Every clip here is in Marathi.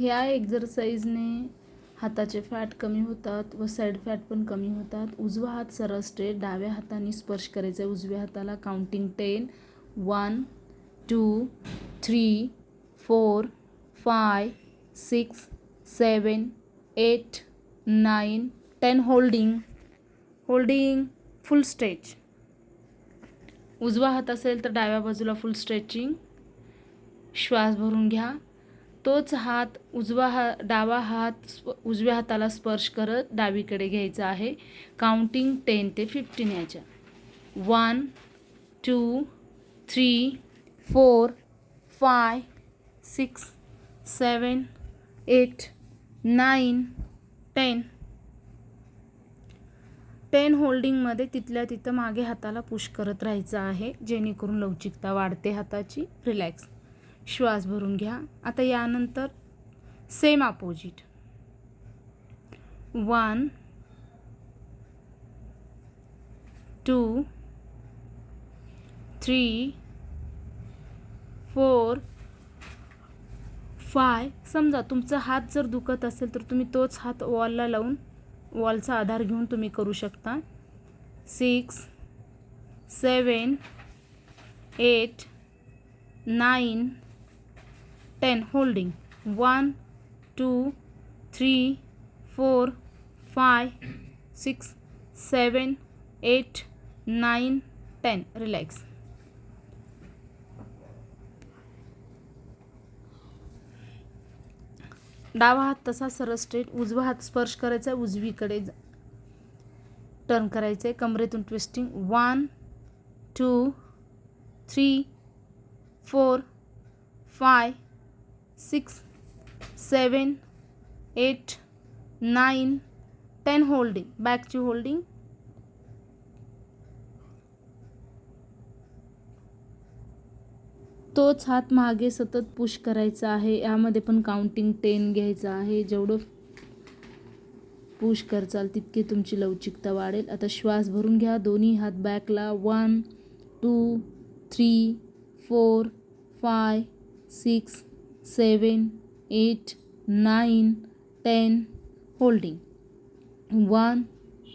ह्या एक्झरसाईजने हाताचे फॅट कमी होतात व साईड फॅट पण कमी होतात. उजवा हात सरळ स्ट्रेट डाव्या हाताने स्पर्श करायचा आहे उजव्या हाताला counting ten one two three four five six seven eight nine ten holding holding full stretch उजवा हात असेल तर डाव्या बाजूला फुल स्ट्रेचिंग श्वास भरून घ्या. तोच हात उजवा हा डावा हात स्प उजव्या हाताला स्पर्श करत डावीकडे घ्यायचा आहे. काउंटिंग टेन ते फिफ्टीन याच्या. One two three four five six seven eight nine ten ten होल्डिंगमध्ये तिथल्या तिथं मागे हाताला पुश करत राहायचं आहे जेणेकरून लवचिकता वाढते हाताची. रिलॅक्स श्वास भरून घ्या. आता यानंतर same opposite one two three four five समजा तुमचा हात जर दुखत असेल तर तुम्ही तोच हात वॉलला लावून वॉलचा आधार घेऊन तुम्ही करू शकता. Six seven eight nine ten holding one two three four five six seven eight nine ten relax डावा हात तसा सरळ स्ट्रेट उजवा हात स्पर्श करायचा उजवीकडे टर्न करायचं आहे कमरेतून twisting one two three four five six seven eight nine ten holding बॅकची holding. तोच हात मागे सतत पुश करायचा आहे. यामध्ये पण काउंटिंग टेन घ्यायचं आहे. जेवढं पुश करचाल तितकी तुमची लवचिकता वाढेल. आता श्वास भरून घ्या. दोन्ही हात बॅकला one two three four five six seven eight nine ten holding. One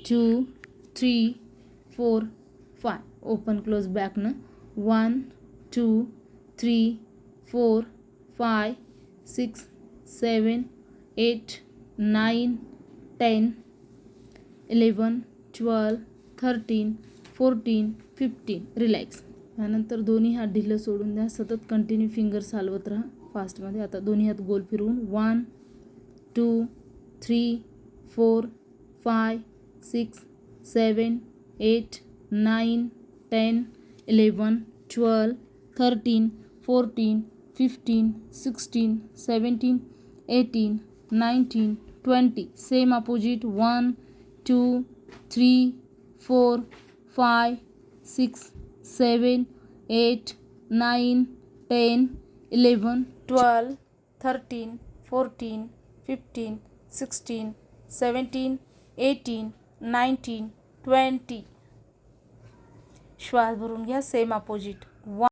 two three four five. Open close बॅकनं one two three four five six seven eight nine ten eleven twelve thirteen fourteen fifteen. Relax. त्यानंतर दोन्ही हात ढिलं सोडून द्या. सतत कंटिन्यू फिंगर्स हलवत राहा. फास्टमध्ये. आता दोन्ही हात गोल फिरवून one two three four five six seven eight nine ten eleven twelve thirteen fourteen fifteen sixteen seventeen eighteen nineteen twenty. Same opposite. One two three four five six seven eight nine ten eleven twelve thirteen fourteen fifteen sixteen seventeen eighteen nineteen twenty. श्वास भरून घ्या सेम अपोजिट. वन